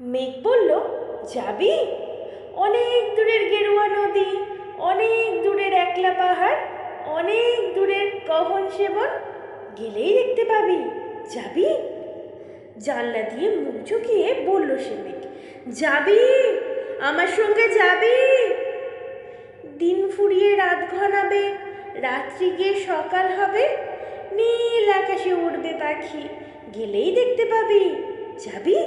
মেঘ বলল, যাবি? অনেক দূরের গেরুয়া নদী, অনেক দূরের একলা পাহাড়, অনেক দূরের গহন সেবন, গেলেই দেখতে পাবি। যাবি? জানলা দিয়ে মুখ ঝুঁকিয়ে বলল সে মেঘ, যাবি? আমার সঙ্গে যাবি? দিন ফুরিয়ে রাত ঘনাবে, রাত্রি গিয়ে সকাল হবে, নীল আকাশে উঠবে পাখি, গেলেই দেখতে পাবি। যাবি?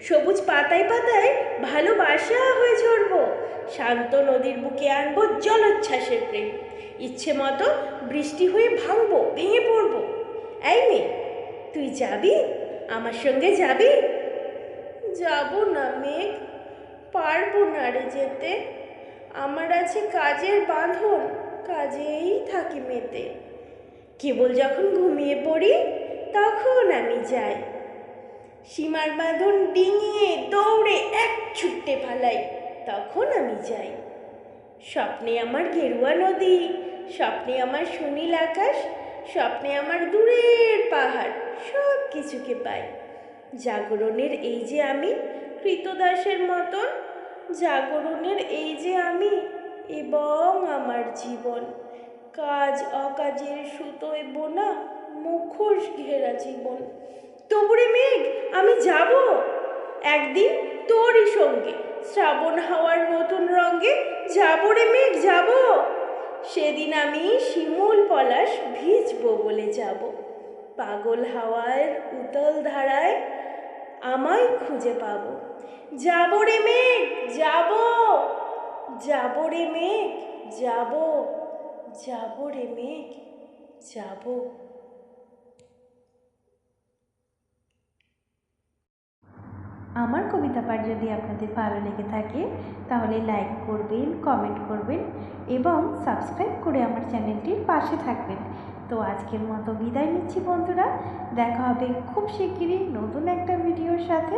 সবুজ পাতায় পাতায় ভালোবাসা হয়ে ঝরব শান্ত নদীর বুকে আনব জলোচ্ছ্বাসের প্রেম। ইচ্ছে মতো বৃষ্টি হয়ে ভাঙবো, ভেঙে পড়ব। এই মেয়ে তুই যাবি? আমার সঙ্গে যাবি? যাব না মেঘ, পারব না রে যেতে। আমার আছে কাজের বাঁধন, কাজেই থাকি মেতে। কেবল যখন ঘুমিয়ে পড়ি, তখন আমি যাই। সীমার বাঁধন ডিঙিয়ে দৌড়ে এক ছুটতে ফালাই তখন আমি যাই। স্বপ্নে আমার গেরুয়া নদী, স্বপ্নে আমার সুনীল আকাশ, স্বপ্নে আমার দূরের পাহাড় সব কিছুকে পাই। জাগরণের এই যে আমি, কৃতদাসের মতন, জাগরণের এই যে আমি এবং আমার জীবন। কাজ অকাজের সুতোয় বোনা মুখোশ ঘেরা জীবন। তবুরে মেঘ, আমি যাব। একদিন তোরই সঙ্গে, শ্রাবণ হাওয়ার নতুন রঙে যাব রে মেঘ যাব। সেদিন আমি শিমুল পলাশ ভিজবো বলে যাব। পাগল হাওয়ার উতল ধারায় আমায় খুঁজে পাব। যাব রে মেঘ যাব যাব রে মেঘ যাব যাব রে মেঘ যাব। আমার কবিতা পাঠ যদি আপনাদের ভালো লেগে থাকে, তাহলে লাইক করবেন কমেন্ট করবেন এবং সাবস্ক্রাইব করে আমার চ্যানেলটির পাশে থাকবেন। তো আজকের মতো বিদায় নিচ্ছি বন্ধুরা, দেখা হবে খুব শিগগিরই নতুন একটা ভিডিওর সাথে।